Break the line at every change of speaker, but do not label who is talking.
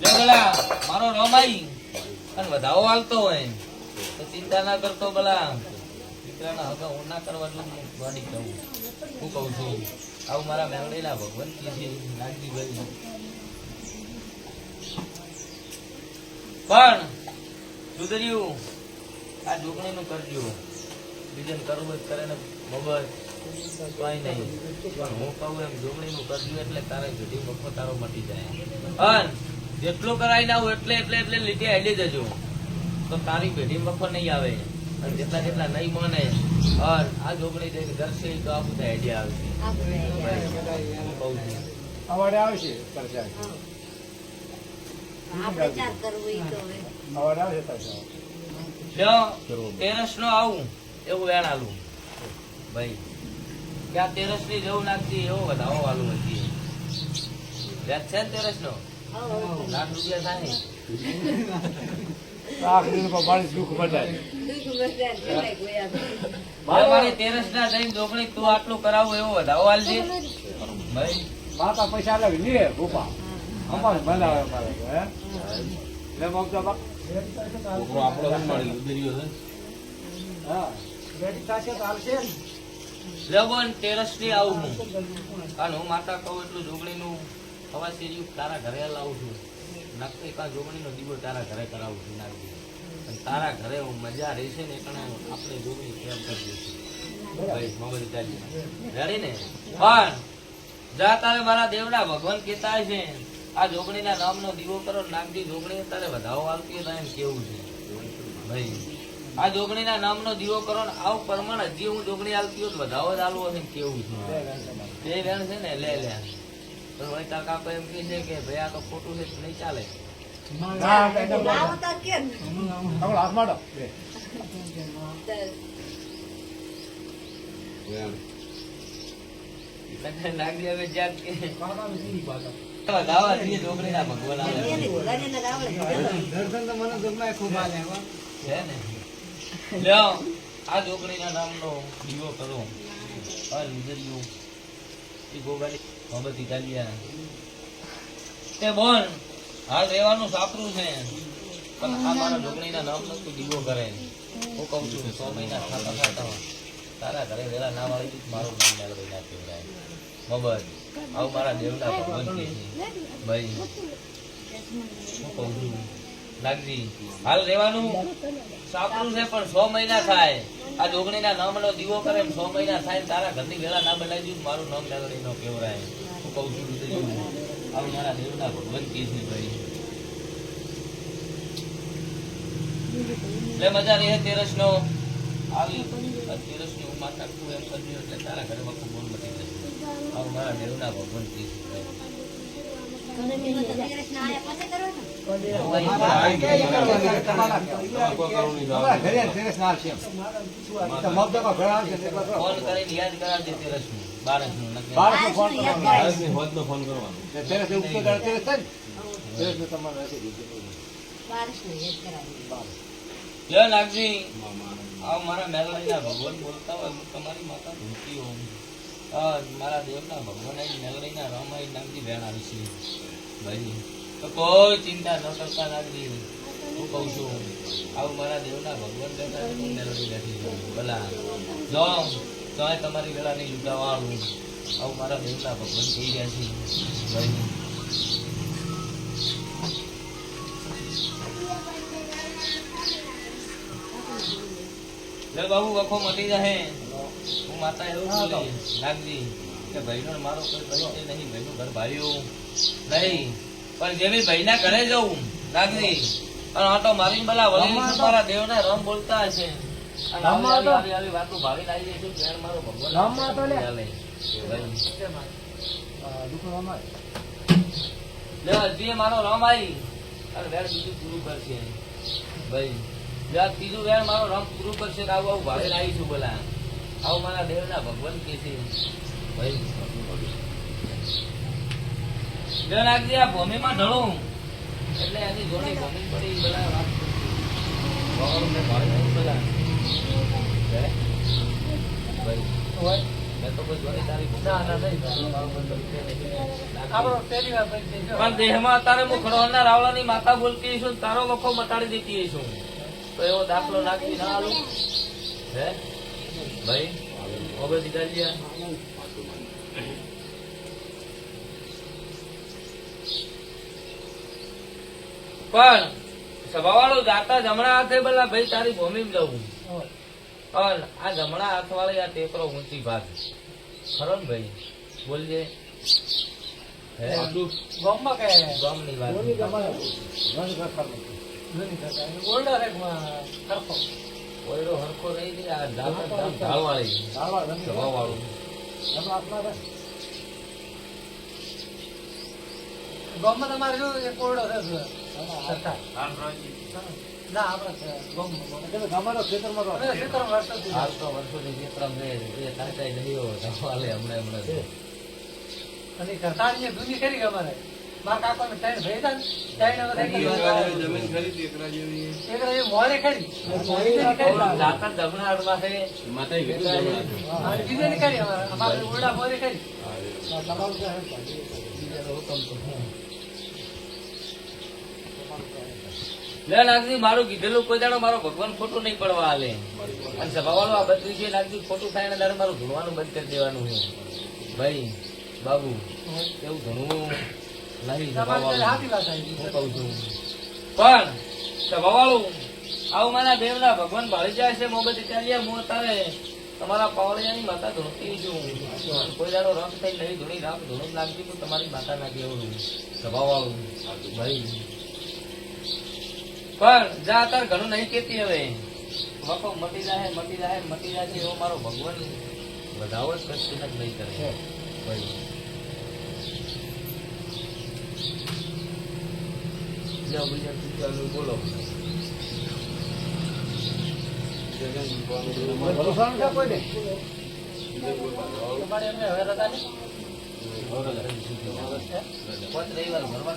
મારો રમાઈ. અને વધાવો હાલતો હોય. તો ચિંતા ના કરતો પેલા દીકરાના હગા હું ના કરવા હું કહું હું કહું છું, આવું મારા મેળવેલા ભગવાન કીધી નાગજી ભાઈ પણ, સુધર્યું. આ જોગણીનું કરજો. બીજાને કરવું જ કરે ને મગજ. કઈ નહીં. પણ હું કહું એમ, જોગણીનું કરજો એટલે તારે ઘડી મફત તારો મટી જાય. અન જેટલું કરાઈ ના એટલે એટલે એટલે લીધે હેલી જજો. તો તારી પેઢી મફત નહીં આવે. અને જેટલા જેટલા નહીં મને અન આ જોગણી જે દર્શે તો આ બધા હેડી આવશે
અવાડે આવશે પરચાય
આપણે ચાર કરવું ઈ તો હવે.
અવાડે આવશે પરચાય
તેરસ નો આવું એવું વેણ આલું. ભાઈ ક્યાં તેરસની જેવું નાખતી એવો વધાવો વાલું હતી વ્યાજ છે તેરસ નો લાખ રૂપિયા થાય.
મારી દુઃખ બધાય
છે.
હવે મારી તેરસ ના જઈને જોગણી તું આટલું કરાવું એવો વધાવો આલજે. ભાઈ.
માતા પૈસા લાવી લે ભૂપા? અમારે બનાવે અમારે હે? લે મગજા બા હા. રેડી થશે તો હાલશે ને
લે બોન તેરસની આવું હું માતા કહું એટલું જોગણી હવા શેરી તારા ઘરે લાવું છું. નક્કી કા જોગણી નો દીવો તારા ઘરે કરાવું છું નાખી અને તારા ઘરે મજા રહેશે ને એટલે આપણે જોગણી પ્રેમ કરી દઈશું? ભાઈ મોબાઈલ ચાલી રેડી ને? પણ જા તારે મારા દેવડા ભગવાન કહેતા છે આ જોગણીના નામનો દીવો કરો નાગજી જોગણી તારે વધાવો આવતી હોય એમ કેવું છે? ભાઈ આ જોગણીના નામનો દીવો કરો ને આવું પરમાણ હજી હું જોગણી આવતી હોય વધાવો જ આલવો છે કેવું છે? તે વેણ છે ને લે લે. તો વળી તાર કાકો એમ કહે છે કે ભાઈ આ તો ખોટું છે નહીં ચાલે.
આ છોકરી ના
નામ ને રાવણે
છે ને. લ્યો આ જોગણીના નામનો દીવો કરો. ગોગાડી મોહમ્મદ ઇટાલિયા તે બોલ, હાલ રહેવાનું સાપરું છે. પણ આ મારા જોગણીના નામ નથી દીવો કરે. હું કહું છું, સો મહિના ખાતા ખાતા તારા ઘરે વેલા ના વાળી મારું નામ મેળવી ના કહેવાય મોહમ્મદ આવું મારા દેવના ભગવાન ભાઈ હું કહું છું? નાગજી હાલ રહેવાનું સાપરું છે, પણ સો મહિના થાય. આ જોગણીના નામનો દીવો કરે છ મહિના થાય તારા ઘરની વેળા ના બનાવી દીધું મારું નામ મેળવી નો કેવરાય. હું કહું છું બીજું આવું મારા દેવના ભગવાન છે ભાઈ. એટલે મજા રહે તેરસ નો આવી તેરસની માતા તું એમ કરજો એટલે તારા ઘરમાં ખૂબ બોલ મટી જશે. આવું મારા દેવના ભગવાન છે ભાઈ.
ના ને
નું નું.
ને ને?
નાગજી મારા મેલડીના ભગવાન બોલતા હોય તમારી માતા ભૂલતી હોઉં મારા દેવના ભગવાન નગરીના રામાયણ નામથી બેન આવી છે. ભાઈ, તો કોઈ ચિંતા ન કરતા નાગજી, હું કહું છું, આવું મારા દેવના ભગવાન કરતા બેઠી છું. ભલા, જો તોય તમારી વેળા નહીં લૂંટાવાનું આવું મારા દેવના ભગવાન કહી રહ્યા છે. ભાઈ, લે બાબુ, વખો મટી જશે હું માતા એવું બોલી નાગજી કે ભાઈનો મારો કોઈ પરિચય નહીં ભાઈનું ઘર ભાઈઓ નહીં પણ જેવી ભાઈના ઘરે જવું નાગજી પણ આ તો મારી બલા વળી મારા દેવના રમ બોલતા હશે આવી વાતો કે મારો ભગવાન
રમવા તો લે.
ચાલે. ભાઈ.
આ દુકાન અમારે.
લે હજી મારો રમ આવી અને વેર બીજું પૂરું કરશે ભાઈ ત્રીજું વેર મારો રમ પૂરું કરશે આવું આવું ભાવે આવીશું બોલા આવું મારા દેવના ભગવાન કે છે. ભાઈ લે નાખજે આ ભૂમિમાં ઢળું એટલે એની જોડે ભૂમિ પડી બધા વાત ભગવાનને ભાવે નહીં બધા ભાઈ મેં તો કોઈ જોડે તારી
ના, ના, નહીં. આપણો પહેલી વાર પરિચય જો.
પણ દેહમાં અત્યારે હું ખડોળના રાવળાની માતા બોલતી છું તારો વખો મટાડી દેતી છું તો એવો દાખલો નાખી ના આલું. હે? ભાઈ દીધા ગયા. પણ સભાવાળો જાતા જમણા હાથે બોલા ભાઈ તારી ભૂમિ જવું પણ આ જમણા હાથ વાળી આ ટેકરો ઊંચી ભાગ. ખરો ને ભાઈ? બોલજે
ગામમાં કે?
ગામની વાત.
ઓરડા રેકમાં સરખો.
ઓયડો હરખો રહી ગઈ આ ઢાળ ઢાળવાળી સભાવાળું
ગામમાં તમારે જો એક કોયડો છે. સરખા. ના, આપણે ગામમાં. ખેતરમાં.
હાલ તો વર્ષોથી રે એ તાકાઈ નહીં હોય હમણાં હમણાં.
અને ઘરસાણીએ જૂની કરી અમારે મારા ત્રણ ભાઈ હતા. એકલા મોરે ખરી. અમારે. મોરે ખરી.
લે નાગજી મારું કીધેલું કોઈ દાડો મારો ભગવાન ખોટું નહીં પડવા હાલે. અને સભાવાળો આ બધું છે નાગજી ખોટું થાય ને તારે મારું ધૂણવાનું બંધ કરી દેવાનું છે. ભાઈ બાબુ એવું ઘણું પણ આવું મારા દેવના ભગવાન ભાળી જાય છે મોગત ચાલ્યા હું તારે તમારા પાવળિયાની માતા ધોતી છું. કોઈ દાડો રંગ થઈ નહીં ધોળી રામ ધોણું લાગતી તો તમારી માતા લાગે એવું સભાવાળું ભાઈ. પણ જા તાર ઘણું નહીં કેતી હવે. વખો મટી જાય મટી જાય મટી જાય એવો મારો ભગવાન વધાવો જ કશું જ નહીં કરે. ભાઈ. લ્યો, બીજા ત્રીજા બોલો રવિવાર ભરવા